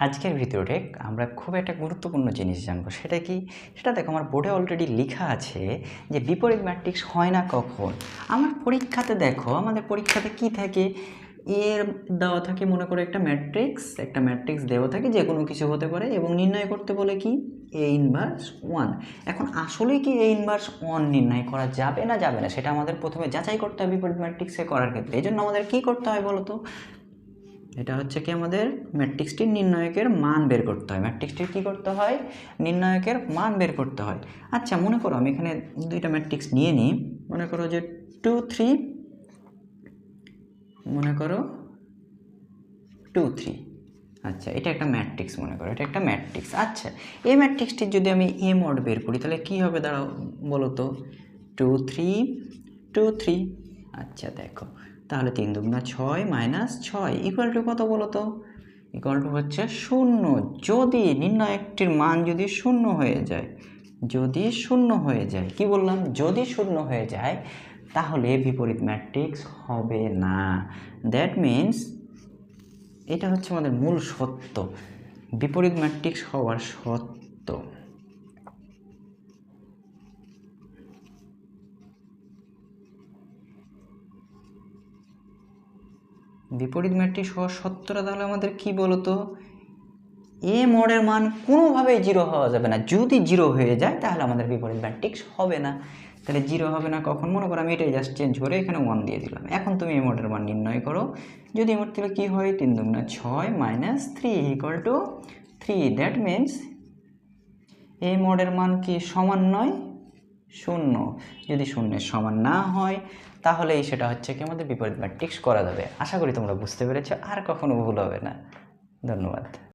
আজকের ভিডিওতে আমরা খুব একটা গুরুত্বপূর্ণ জিনিস জানব। সেটা কি? সেটা দেখো, আমার বোর্ডে অলরেডি লেখা আছে যে বিপরীত ম্যাট্রিক্স হয় না কখন। আমার পরীক্ষাতে দেখো, আমাদের পরীক্ষাতে কি থাকে? এর দেওয়া থাকে মনে করে একটা ম্যাট্রিক্স একটা ম্যাট্রিক্স দেওয়া থাকে যে কোনো কিছু হতে পারে এবং নির্ণয় করতে বলে কি? এ ইনভার্স ওয়ান এখন আসলেই কি এ ইনভার্স ওয়ান নির্ণয় করা যাবে না যাবে না? সেটা আমাদের প্রথমে যাচাই করতে হবে বিপরীত ম্যাট্রিক্সে করার ক্ষেত্রে। এই জন্য আমাদের কী করতে হয় বলো তো এটা হচ্ছে কি আমাদের ম্যাট্রিক্সটির নির্ণায়কের মান বের করতে হয়। ম্যাট্রিক্সটির কী করতে হয়? নির্ণায়কের মান বের করতে হয়। আচ্ছা মনে করো আমি এখানে দুইটা ম্যাট্রিক্স নিয়ে নিই। মনে করো যে টু থ্রি মনে করো টু থ্রি আচ্ছা এটা একটা ম্যাট্রিক্স মনে করো, এটা একটা ম্যাট্রিক্স আচ্ছা এই ম্যাট্রিক্সটির যদি আমি এ মড বের করি, তাহলে কী হবে দাঁড়াও বলো তো? টু থ্রি টু থ্রি আচ্ছা দেখো। তাহলে তিন দুগুণা ছয় মাইনাস ছয় ইকুয়াল টু কত বলো তো? ইকুয়াল টু হচ্ছে শূন্য। যদি নির্ণায়কটির মান যদি শূন্য হয়ে যায়, যদি শূন্য হয়ে যায়, কি বললাম? যদি শূন্য হয়ে যায়, তাহলে বিপরীত ম্যাট্রিক্স হবে না। দ্যাট মিন্স এটা হচ্ছে আমাদের মূল সত্য। বিপরীত ম্যাট্রিক্স হওয়ার সত্য। বিপরীত ম্যাট্রিক্স হওয়ার সত্যটা তাহলে আমাদের কি বলতো? এ মডের মান কোনোভাবেই জিরো হওয়া যাবে না। যদি জিরো হয়ে যায় তাহলে আমাদের বিপরীত ম্যাট্রিক্স হবে না। তাহলে জিরো হবে না কখন? মনে করো আমি এটাই জাস্ট চেঞ্জ করে এখানে ওয়ান দিয়ে দিলাম। এখন তুমি এই মোডের মান নির্ণয় করো। যদি মোট তাহলে কী হয়? তিন দুগুণা ছয় minus three equal to three that means A মোডের মান কি সমান নয়? শূন্য। যদি শূন্যের সমান না হয়, তাহলেই সেটা হচ্ছে কি আমাদের বিপরীত ম্যাট্রিক্স করা যাবে। আশা করি তোমরা বুঝতে পেরেছ, আর কখনো ভুল হবে না। ধন্যবাদ।